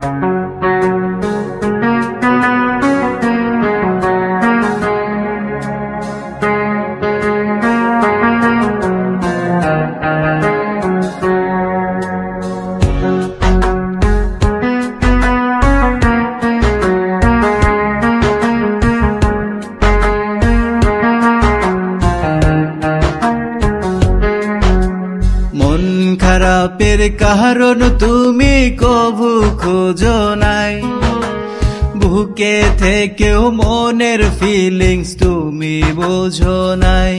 মন খারাপের কারণ তুমি কবু খোঁজো নাই। বুকে থেকেও মনের ফিলিংস তুমি বোঝো নাই।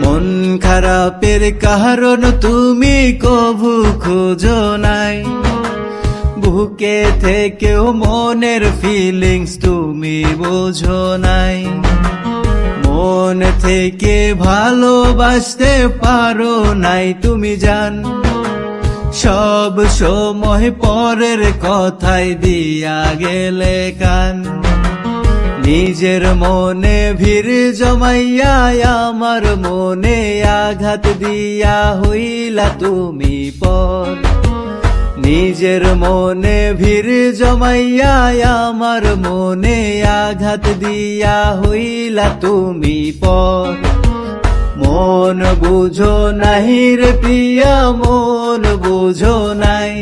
মন খারাপের কারণ তুমি কবু খোঁজো নাই। বুকে থেকেও মনের ফিলিংস তুমি বোঝো নাই। মন থেকে ভালোবাসতে পারো নাই, তুমি জান। সব সময় পরের কথাই দিয়া গেলে কান। নিজের মনে ভিড় জমাইয়া আমার মনে আঘাত দিয়া হইলা তুমি পর। নিজের মনে ভিড় জমাইয়া, আমার মনে আঘাত দিয়া হইলা তুমি পর। মন বুঝো নাহি রে প্রিয়া, মন বুঝো নাই।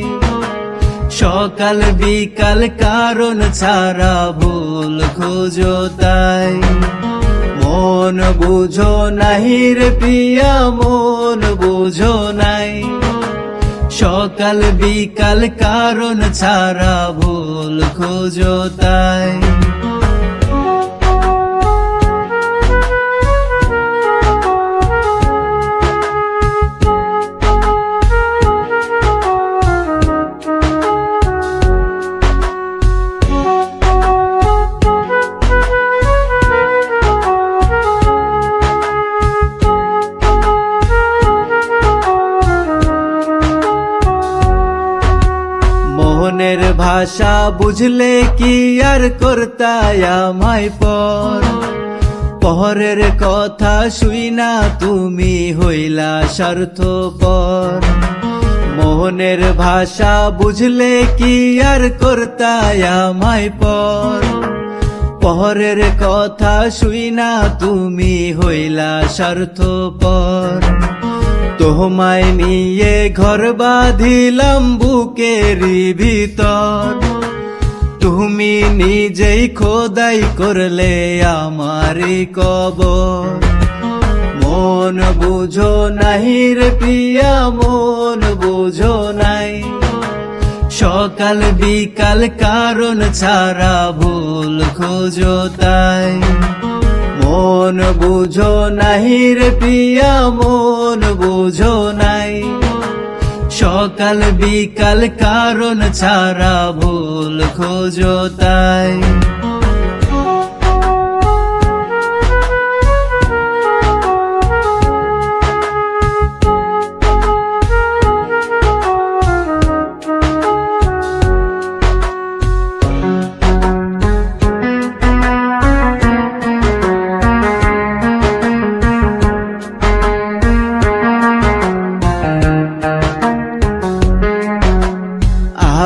সকাল বিকাল কারণ ছাড়া ভুল খোঁজো তাই। মন বুঝো নাহি রে প্রিয়া, মন বুঝো নাই। সকাল বিকাল কারণ ছাড়া ভুল খোঁজো তাই। ভাষা বুঝলে কি আর করতায় আমায় পর? পরের কথা শুই না তুমি হইলা স্বার্থ পর মোহনের ভাষা বুঝলে কি আর করতায় আমায় পর? পরের কথা শুই না তুমি হইলা স্বার্থ পর তোমায় নিয়ে ঘর বাঁধিলাম বুকের ভিতর। তুমি নিজেই খোদাই করলে আমারই কবর। মন বুঝো নাই রে প্রিয়া, মন বুঝো নাই। সকাল বিকাল কারণ ছাড়া ভুল খোঁজো তাই। মন বুঝো নাই রে প্রিয়া, মন বুঝো নাই। সকাল বিকাল কারণ ছাড়া ভুল খোঁজো তাই।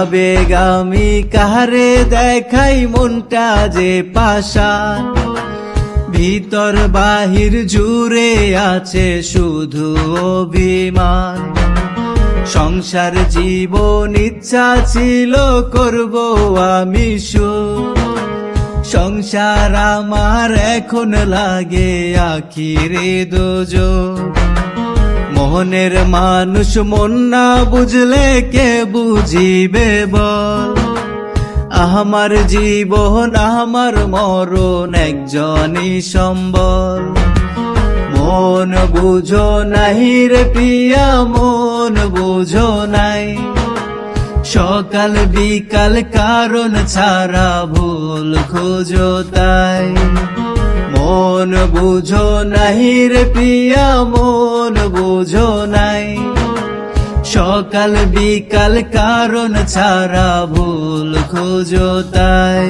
আবেগ আমি কাহারে দেখাই মনটা যে পাশা। ভিতর বাহির জুড়ে আছে শুধু অভিমান। সংসার, জীবন, ইচ্ছা ছিল করব আমি সংসার আমার এখন লাগে আখিরে দোজো মনের মানুষ মন না বুঝলে কে বুঝিবে বল? আমার জীবন, আমার মরণ একজনই সম্বল। মন বুঝো নাহি রে প্রিয়া, মন বুঝো নাই। সকাল বিকাল কারণ ছাড়া ভুল খোঁজো তাই। মন বুঝো নাই রে প্রিয়া, মন বুঝো নাই। সকাল বিকাল কারণ ছাড়া ভুল খোঁজো তাই।